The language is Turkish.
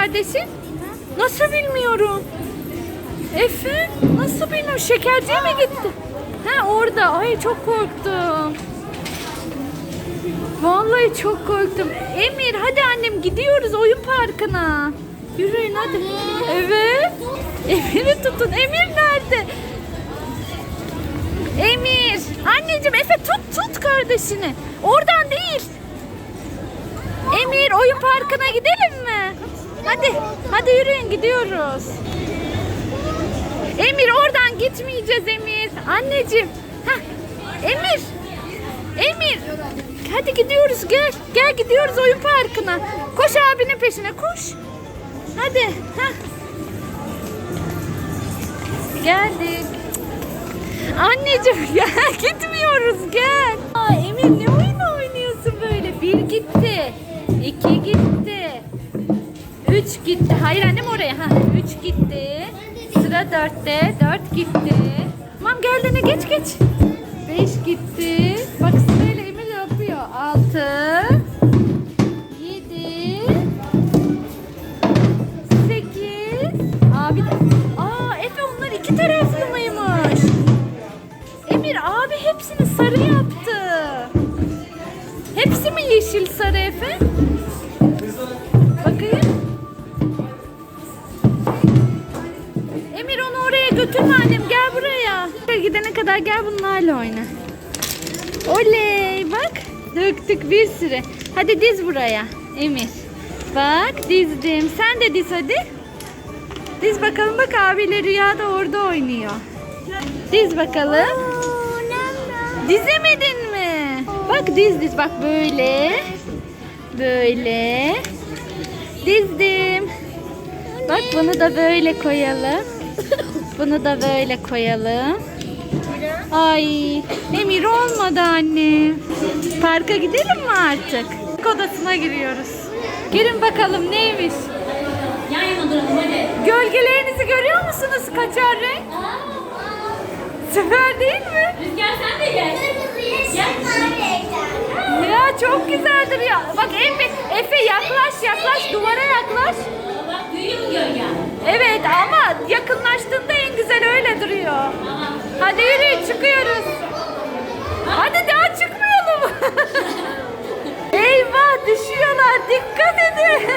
kardeşin? Nasıl bilmiyorum? Efe nasıl bilmiyorum? Şekerciye mi gitti? Ha orada. Ay çok korktum. Vallahi çok korktum. Emir hadi annem gidiyoruz oyun parkına. Yürüyün hadi. Evet. Emir'i tutun. Emir nerede? Emir. Anneciğim Efe tut tut kardeşini. Oradan değil. Emir oyun parkına gidelim mi? Hadi. Hadi yürüyün gidiyoruz. Emir oradan gitmeyeceğiz Emir. Anneciğim. Heh. Emir. Emir. Hadi gidiyoruz gel. Gel gidiyoruz oyun parkına. Koş abinin peşine koş. Hadi. Heh. Geldik. Anneciğim gel gitmiyoruz gel. Aa, Emir ne oyun gitti. Hayır annem oraya. Ha, üç gitti. Sıra dörtte. Dört gitti. Tamam gel Lene geç geç. Beş gitti. Bak sırayla Emir yapıyor. Altı. Yedi. Sekiz. Abi. Aa Efe onlar iki taraflı mıymış? Emir abi hepsini sarı yaptı. Hepsi mi yeşil sarı Efe? Götürme annem gel buraya. Gidene kadar gel bunlarla oyna. Oley bak döktük bir sürü. Hadi diz buraya Emir. Bak dizdim. Sen de diz hadi. Diz bakalım bak abiyle Rüya da orada oynuyor. Diz bakalım. Dizemedin mi? Bak diz diz bak böyle. Böyle. Dizdim. Bak bunu da böyle koyalım. Bunu da böyle koyalım. Ay Emir olmadı anne. Parka gidelim mi artık? Odasına giriyoruz. Girin bakalım neymiş? Yan yana duralım hadi. Gölgelerinizi görüyor musunuz kaçar renk? Süper değil mi? Rüzgar sen de gel. Ya çok güzeldir ya. Bak Efe, Efe yaklaş yaklaş. Duruyor. Hadi yürüyün çıkıyoruz. Hadi daha çıkmayalım. Eyvah düşüyorlar dikkat edin.